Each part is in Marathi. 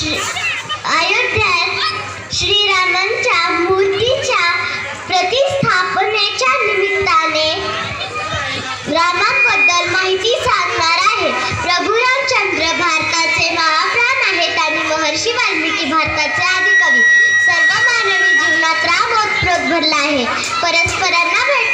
श्री अयोध्यात श्रीरामांच्या मूर्तीच्या प्रतिस्थापनेच्या निमित्ताने रामांबद्दल माहिती सांगणार आहे. प्रभू रामचंद्र भारताचे महाप्राण आहेत आणि महर्षी वाल्मिकी भारताचे आदिकवी. सर्व मानवी जीवनात राम ओतप्रोत भरला आहे. परस्परांना भेट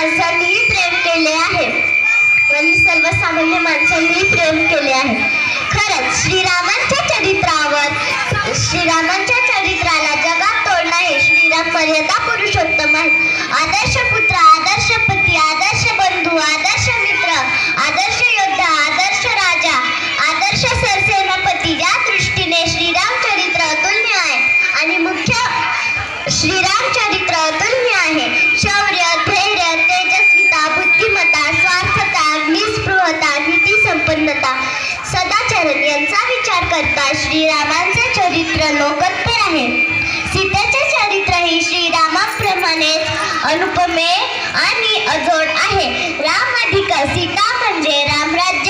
माणसांनीही प्रेम केले आहे. म्हणजे सर्वसामान्य माणसांनीही प्रेम केले आहे. खरंच श्रीरामांच्या चरित्रावर श्रीरामांच्या चरित्राला जगात तोडला हे श्रीराम मर्यादा पुरुषोत्तम आहे आदर्श पुत्र आदर्श पती आदर्श बंधू आदर्श मित्र आदर्श योद्धा आदर्श राजा आदर्श सरसेनापती. या दृष्टीने श्रीराम चरित्र अतुलनीय आहे. आणि मुख्य श्रीराम चरित्र भारत यांचा विचार करता श्रीरामांचे चरित्र लोकप्रिय आहे. सीतेचे चरित्र ही श्रीरामाप्रमाणेच अनुपमे आणि अजोड आहे. राम अधिक सीता म्हणजे रामराज्य